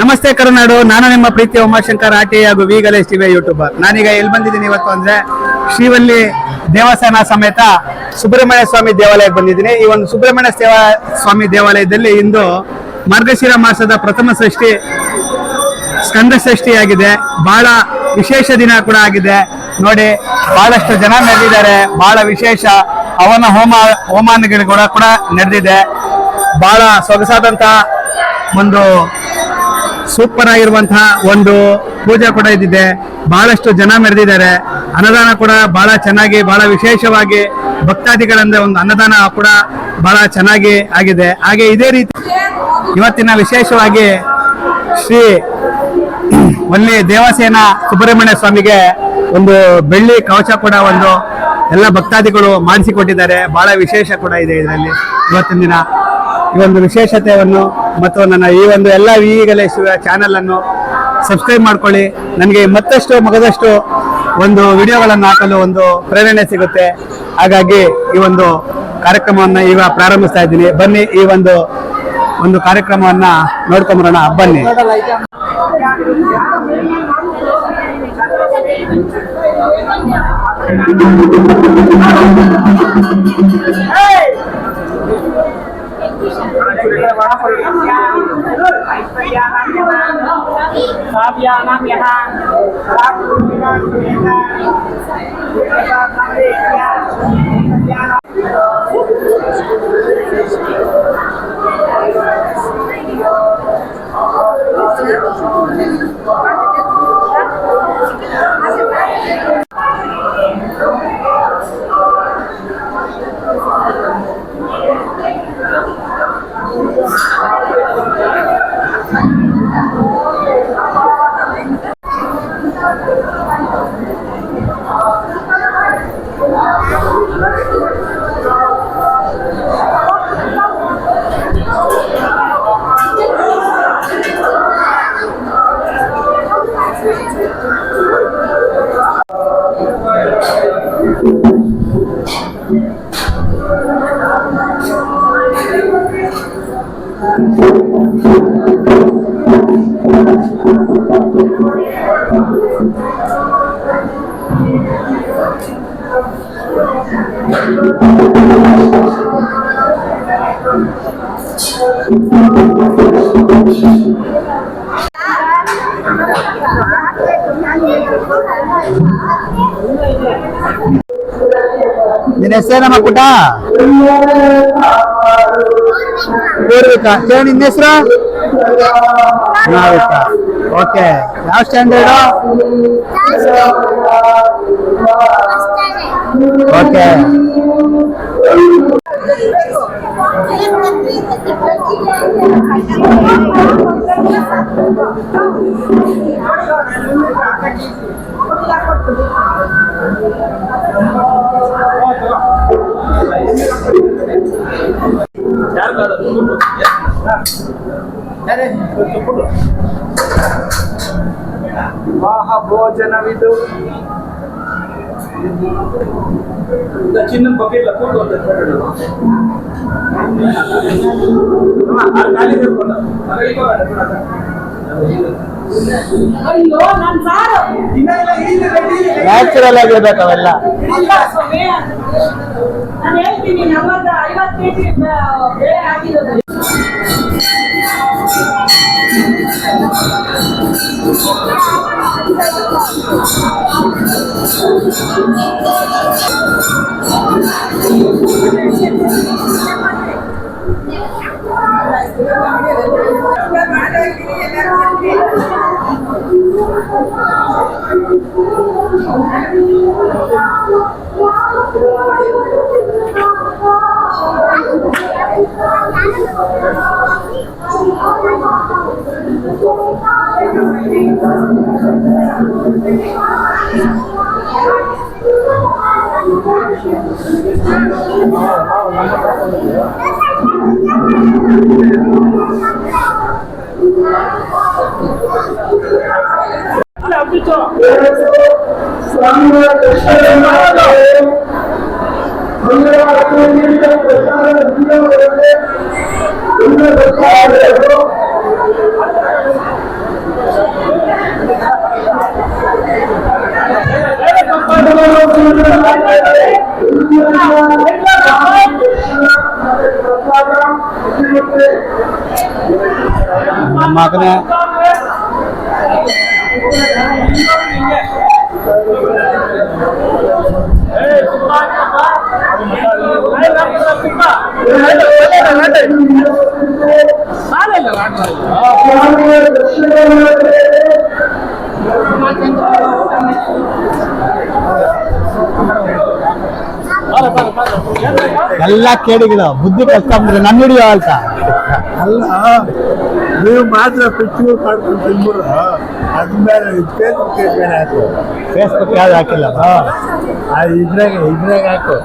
ನಮಸ್ತೆ ಕರುನಾಡು. ನಾನು ನಿಮ್ಮ ಪ್ರೀತಿಯ ಉಮಾಶಂಕರ್ ಆಟಿ ಹಾಗೂ ವಿ ಗಲೇಶ್ ಟಿವಿ ಯೂಟ್ಯೂಬರ್. ನಾನೀಗ ಎಲ್ಲಿ ಬಂದಿದ್ದೀನಿ ಇವತ್ತು ಅಂದ್ರೆ ಶ್ರೀವಲ್ಲಿ ದೇವಸ್ಥಾನ ಸಮೇತ ಸುಬ್ರಹ್ಮಣ್ಯ ಸ್ವಾಮಿ ದೇವಾಲಯಕ್ಕೆ ಬಂದಿದ್ದೀನಿ. ಈ ಒಂದು ಸುಬ್ರಹ್ಮಣ್ಯ ಸೇವಾ ಸ್ವಾಮಿ ದೇವಾಲಯದಲ್ಲಿ ಇಂದು ಮಾರ್ಗಶಿರ ಮಾಸದ ಪ್ರಥಮ ಷಷ್ಠಿ ಸ್ಕಂದ ಷಷ್ಠಿ ಆಗಿದೆ. ಬಹಳ ವಿಶೇಷ ದಿನ ಕೂಡ ಆಗಿದೆ. ನೋಡಿ, ಬಹಳಷ್ಟು ಜನ ನಡೆದಿದ್ದಾರೆ ಬಹಳ ವಿಶೇಷ ಅವನ ಹೋಮ ಹೋಮಾನಗಳು ಕೂಡ ಕೂಡ ನಡೆದಿದೆ ಬಹಳ ಸೊಗಸಾದಂತಹ ಒಂದು ಸೂಪರ್ ಆಗಿರುವಂತಹ ಒಂದು ಪೂಜೆ ಕೂಡ ಇದ್ದಿದೆ. ಬಹಳಷ್ಟು ಜನ ಮೆರೆದಿದ್ದಾರೆ. ಅನ್ನದಾನ ಕೂಡ ಬಹಳ ಚೆನ್ನಾಗಿ, ಬಹಳ ವಿಶೇಷವಾಗಿ ಭಕ್ತಾದಿಗಳಿಂದ ಒಂದು ಅನ್ನದಾನ ಕೂಡ ಬಹಳ ಚೆನ್ನಾಗಿ ಆಗಿದೆ. ಹಾಗೆ ಇದೇ ರೀತಿ ಇವತ್ತಿನ ವಿಶೇಷವಾಗಿ ಶ್ರೀ ಒಲ್ಲಿ ದೇವಸೇನ ಸುಬ್ರಹ್ಮಣ್ಯ ಸ್ವಾಮಿಗೆ ಒಂದು ಬೆಳ್ಳಿ ಕವಚ ಕೂಡ ಒಂದು ಎಲ್ಲ ಭಕ್ತಾದಿಗಳು ಮಾಡಿಸಿಕೊಟ್ಟಿದ್ದಾರೆ. ಬಹಳ ವಿಶೇಷ ಕೂಡ ಇದೆ ಇದರಲ್ಲಿ. ಇವತ್ತಿನ ದಿನ ಈ ಒಂದು ವಿಶೇಷತೆಯನ್ನು ಮತ್ತು ನನ್ನ ಈ ಒಂದು ಎಲ್ಲ ಈಗಲೇ ಚಾನೆಲ್ ಅನ್ನು ಸಬ್ಸ್ಕ್ರೈಬ್ ಮಾಡ್ಕೊಳ್ಳಿ. ನನಗೆ ಮತ್ತಷ್ಟು ಮಗದಷ್ಟು ಒಂದು ವಿಡಿಯೋಗಳನ್ನು ಹಾಕಲು ಒಂದು ಪ್ರೇರಣೆ ಸಿಗುತ್ತೆ. ಹಾಗಾಗಿ ಈ ಒಂದು ಕಾರ್ಯಕ್ರಮವನ್ನು ಈಗ ಪ್ರಾರಂಭಿಸ್ತಾ ಇದ್ದೀನಿ. ಬನ್ನಿ ಈ ಒಂದು ಒಂದು ಕಾರ್ಯಕ್ರಮವನ್ನು ನೋಡ್ಕೊಂಬರೋಣ. ಬನ್ನಿ. Sabiyanam yaha. Sabiyanam yaha. ನಿನ್ನ ಹೆಸರೇನಮ್ಮ ಪುಟ್ಟ ಪೂರ್ವಿಕ ಕೇಳ ನಿನ್ನ ಹೆಸರು ನಾವಿಕ ಓಕೆ ಯಾವ ಸ್ಟ್ಯಾಂಡರ್ಡ್ ಓಕೆ ವಾಹ ಭೋಜನವಿದು ಚಿನ್ನ ಬಕೆಟ್ ಕೂತು ಅಂತ ಖಾಲಿ ತಿಳ್ಕೊಂಡು ಅಯ್ಯೋ ನನ್ ಸಾರು. ನ್ಯಾಚುರಲ್ ಆಗಿರ್ಬೇಕು ಅವೆಲ್ಲ. ನಾನು ಹೇಳ್ತೀನಿ ನಮ್ಮದು ಐವತ್ತು ಕೆಜಿ ಆಗಿರೋದು ಅಲ್ಲ ಅಬ್ಬಿಚ್ಚು ಸ್ವಾಮಿ நம்ம ಎಲ್ಲ ಕೇಳಿಗಳು ಬುದ್ಧಿ ಕಲ್ತ್ಕೊಂಡ್ರೆ ನನ್ನ ಹಿಡಿಯೋ ಅಂತ. ಅಲ್ಲ ನೀವು ಮಾತ್ರ ಫೆಸ್ಟಿವಲ್ ಮಾಡ್ಕೊಂಡು ತಿನ್ಬೋದು. ಅದ್ಮೇಲೆ ಫೇಸ್ಬುಕ್ ಬೇರೆ ಹಾಕು. ಫೇಸ್ಬುಕ್ ಯಾವ್ದು ಹಾಕಿಲ್ಲ? ಇದ್ರಾಗ ಇದ್ರಾಗ ಹಾಕು.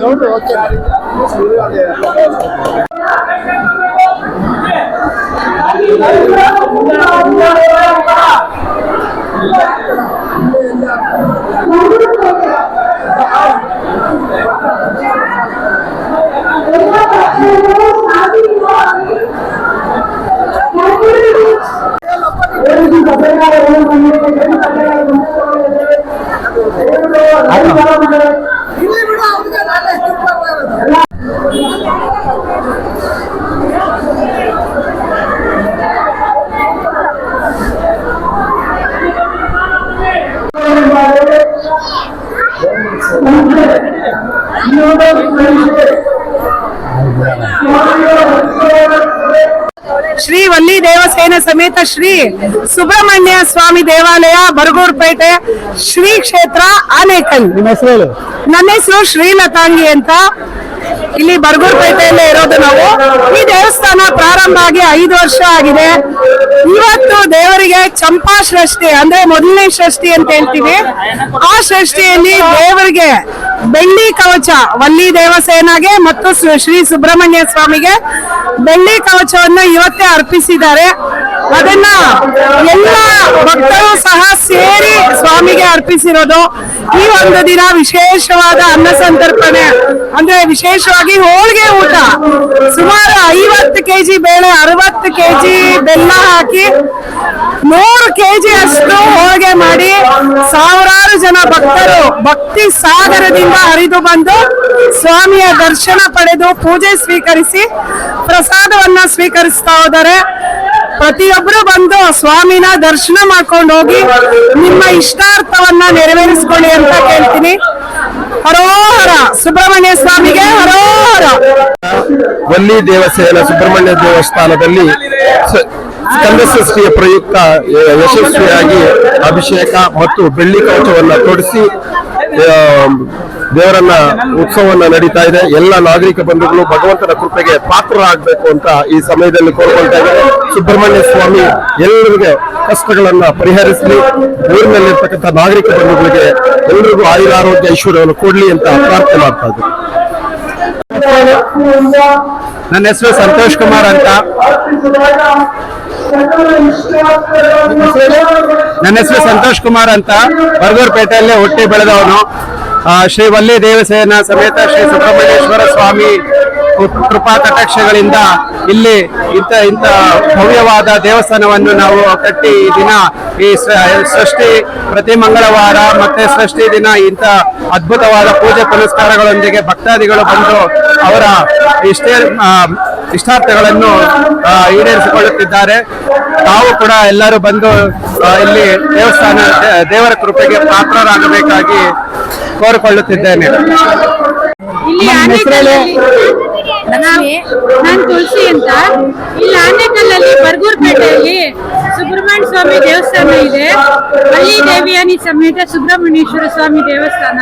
ನೋಡಿ ಓಕೆ ಶ್ರೀ ವಲ್ಲಿ ದೇವಸೇನ ಸಮೇತ ಶ್ರೀ ಸುಬ್ರಹ್ಮಣ್ಯ ಸ್ವಾಮಿ ದೇವಾಲಯ ಬರಗೂರ್ಪೇಟೆ ಶ್ರೀ ಕ್ಷೇತ್ರ ಆನೇಕಲ್. ನನ್ನ ಹೆಸರು ಶ್ರೀಲತಾಂಗಿ ಅಂತ. ಇಲ್ಲಿ ಬರಗೂರ್ಪೇಟೆಯಲ್ಲೇ ಇರೋದು ನಾವು. ಈ ದೇವಸ್ಥಾನ ಪ್ರಾರಂಭ ಆಗಿ ಐದು ವರ್ಷ ಆಗಿದೆ. ಇವತ್ತು ದೇವರಿಗೆ ಚಂಪಾ ಸೃಷ್ಟಿ ಅಂದ್ರೆ ಮೊದಲನೇ ಸೃಷ್ಟಿ ಅಂತ ಹೇಳ್ತೀವಿ. ಆ ಸೃಷ್ಟಿಯಲ್ಲಿ ದೇವರಿಗೆ ಬೆಳ್ಳಿ ಕವಚ, ವಲ್ಲಿ ದೇವಸೇನಾಗೆ ಮತ್ತು ಶ್ರೀ- ಸುಬ್ರಹ್ಮಣ್ಯ ಸ್ವಾಮಿಗೆ ಬೆಳ್ಳಿ ಕವಚವನ್ನು ಇವತ್ತೇ ಅರ್ಪಿಸಿದ್ದಾರೆ. ಅದನ್ನ ಎಲ್ಲ ಭಕ್ತರು ಸಹ ಸೇರಿ ಸ್ವಾಮಿಗೆ ಅರ್ಪಿಸಿರೋದು. ಈ ಒಂದು ದಿನ ವಿಶೇಷವಾದ ಅನ್ನ ಸಂತರ್ಪಣೆ. ಅಂದ್ರೆ ವಿಶೇಷವಾಗಿ ಹೋಳಿಗೆ ಊಟ. ಸುಮಾರು ಐವತ್ತು ಕೆಜಿ ಬೇಳೆ, ಅರವತ್ತು ಕೆಜಿ ಬೆಲ್ಲ ಹಾಕಿ ನೂರು ಕೆಜಿ ಅಷ್ಟು ಹೋಳಿಗೆ ಮಾಡಿ ಸಾವಿರಾರು ಜನ ಭಕ್ತರು ಭಕ್ತಿ ಸಾಗರದಿಂದ ಹರಿದು ಬಂದು ಸ್ವಾಮಿಯ ದರ್ಶನ ಪಡೆದು ಪೂಜೆ ಸ್ವೀಕರಿಸಿ ಪ್ರಸಾದವನ್ನ ಸ್ವೀಕರಿಸ್ತಾ ಹೋದರೆ. ಪ್ರತಿಯೊಬ್ಬರು ಬಂದು ಸ್ವಾಮಿನ ದರ್ಶನ ಮಾಡ್ಕೊಂಡು ಹೋಗಿ ನಿಮ್ಮ ಇಷ್ಟಾರ್ಥವನ್ನ ನೆರವೇರಿಸ್ಕೊಳ್ಳಿ ಅಂತ ಕೇಳ್ತೀನಿ. ಹರೋಹರ ಸುಬ್ರಹ್ಮಣ್ಯ ಸ್ವಾಮಿಗೆ ಹರೋಹರ. ವಲ್ಲಿ ದೇವಸೇನ ಸುಬ್ರಹ್ಮಣ್ಯ ದೇವಸ್ಥಾನದಲ್ಲಿ ಸ- ಪ್ರಯುಕ್ತ ಯಶಸ್ವಿಯಾಗಿ ಅಭಿಷೇಕ ಮತ್ತು ಬೆಳ್ಳಿ ಕವಚವನ್ನು ತೊಡಿಸಿ ದೇವರನ್ನ ಉತ್ಸವವನ್ನ ನಡೀತಾ ಇದೆ. ಎಲ್ಲ ನಾಗರಿಕ ಬಂಧುಗಳು ಭಗವಂತನ ಕೃಪೆಗೆ ಪಾತ್ರರಾಗಬೇಕು ಅಂತ ಈ ಸಮಯದಲ್ಲಿ ಕೋರ್ಕೊಳ್ತಾ ಇದ್ದಾರೆ. ಸುಬ್ರಹ್ಮಣ್ಯ ಸ್ವಾಮಿ ಎಲ್ಲರಿಗೆ ಕಷ್ಟಗಳನ್ನ ಪರಿಹರಿಸಲಿ. ಊರಿನಲ್ಲಿರ್ತಕ್ಕಂಥ ನಾಗರಿಕ ಬಂಧುಗಳಿಗೆ ಎಲ್ಲರಿಗೂ ಆಯುರಾರೋಗ್ಯ, ಐಶ್ವರ್ಯವನ್ನು ಕೊಡ್ಲಿ ಅಂತ ಪ್ರಾರ್ಥನೆ ಮಾಡ್ತಾ ಇದ್ದಾರೆ ನನ್ನ ಹೆಸರು ಸಂತೋಷ್ ಕುಮಾರ್ ಅಂತ. ನನ್ನ ಹೆಸರು ಸಂತೋಷ್ ಕುಮಾರ್ ಅಂತ. ಬರಗೂರ್ಪೇಟೆಯಲ್ಲೇ ಹುಟ್ಟಿ ಬೆಳೆದವನು. ಶ್ರೀ ವಲ್ಲಿ ದೇವಸೇನ ಸಮೇತ ಶ್ರೀ ಸುಬ್ರಹ್ಮಣ್ಯೇಶ್ವರ ಸ್ವಾಮಿ ಕೃಪಾ ಕಟಾಕ್ಷಗಳಿಂದ ಇಲ್ಲಿ ಇಂಥ ಇಂಥ ಭವ್ಯವಾದ ದೇವಸ್ಥಾನವನ್ನು ನಾವು ಕಟ್ಟಿ ಈ ದಿನ ಈ ಸೃಷ್ಟಿ ಪ್ರತಿ ಮಂಗಳವಾರ ಮತ್ತೆ ಸೃಷ್ಟಿ ದಿನ ಇಂಥ ಅದ್ಭುತವಾದ ಪೂಜೆ ಪುನಸ್ಕಾರಗಳೊಂದಿಗೆ ಭಕ್ತಾದಿಗಳು ಬಂದು ಅವರ ಇಷ್ಟೇ ಇಷ್ಟಾರ್ಥಗಳನ್ನು ಈಡೇರಿಸಿಕೊಳ್ಳುತ್ತಿದ್ದಾರೆ. ತಾವು ಕೂಡ ಎಲ್ಲರೂ ಬಂದು ಇಲ್ಲಿ ದೇವಸ್ಥಾನ ದೇವರ ಕೃಪೆಗೆ ಪಾತ್ರರಾಗಬೇಕಾಗಿ ಕೋರಿಕೊಳ್ಳುತ್ತಿದ್ದೇನೆ. ಆನೇಕಲ್ಲಲ್ಲಿ ನಾನು ತುಳಸಿ ಅಂತ. ಇಲ್ಲಿ ಆನೇಕಲ್ಲಲ್ಲಿ ಬರ್ಗೂರ್ಪೇಟೆಯಲ್ಲಿ ಸುಬ್ರಹ್ಮಣ್ಯ ಸ್ವಾಮಿ ದೇವಸ್ಥಾನ ಇದೆ. ಅಲ್ಲಿ ದೇವಿಯಾನಿ ಸಮೇತ ಸುಬ್ರಹ್ಮಣ್ಯೇಶ್ವರ ಸ್ವಾಮಿ ದೇವಸ್ಥಾನ.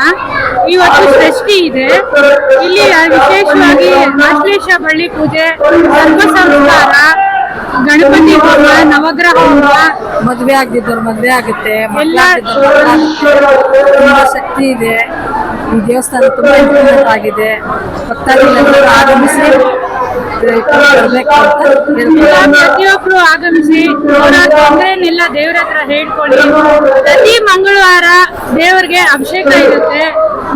ಇವತ್ತು ಷಷ್ಠಿ ಇದೆ. ಇಲ್ಲಿ ವಿಶೇಷವಾಗಿ ಆಶ್ಲೇಷ ಬಳ್ಳಿ ಪೂಜೆ ಸರ್ವ ಸಂಸ್ಕಾರ ಗಣಪತಿ ಹೋಮ ನವಗ್ರಹ ಹೋಮ. ಮದ್ವೆ ಆಗದಿದ್ದವ್ರು ಮದ್ವೆ ಆಗುತ್ತೆ ಎಲ್ಲ ಶಕ್ತಿ ಇದೆ. ಈ ದೇವಸ್ಥಾನ ತುಂಬಾ ಇಂಪ್ರೂವ್ಮೆಂಟ್ ಆಗಿದೆ. ಭಕ್ತಾದಿಗಳೆಲ್ಲರೂ ಆಗಮಿಸಿ ಪ್ರತಿಯೊಬ್ರು ಆಗಮಿಸಿ ಅವರ ತೊಂದರೆನೆಲ್ಲ ದೇವ್ರ ಹತ್ರ ಹೇಳ್ಕೊಳ್ಳಿ ಪ್ರತಿ ಮಂಗಳವಾರ ದೇವರಿಗೆ ಅಭಿಷೇಕ ಇರುತ್ತೆ.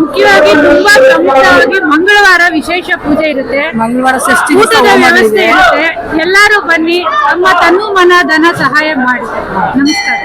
ಮುಖ್ಯವಾಗಿ ತುಂಬಾ ಪ್ರಮುಖವಾಗಿ ಮಂಗಳವಾರ ವಿಶೇಷ ಪೂಜೆ ಇರುತ್ತೆ. ಮಂಗಳವಾರ ಷಷ್ಠಿ ಊಟದ ವ್ಯವಸ್ಥೆ ಇರುತ್ತೆ. ಎಲ್ಲರೂ ಬನ್ನಿ ತಮ್ಮ ತನು ಮನ ಧನ ಸಹಾಯ ಮಾಡಿ. ನಮಸ್ಕಾರ.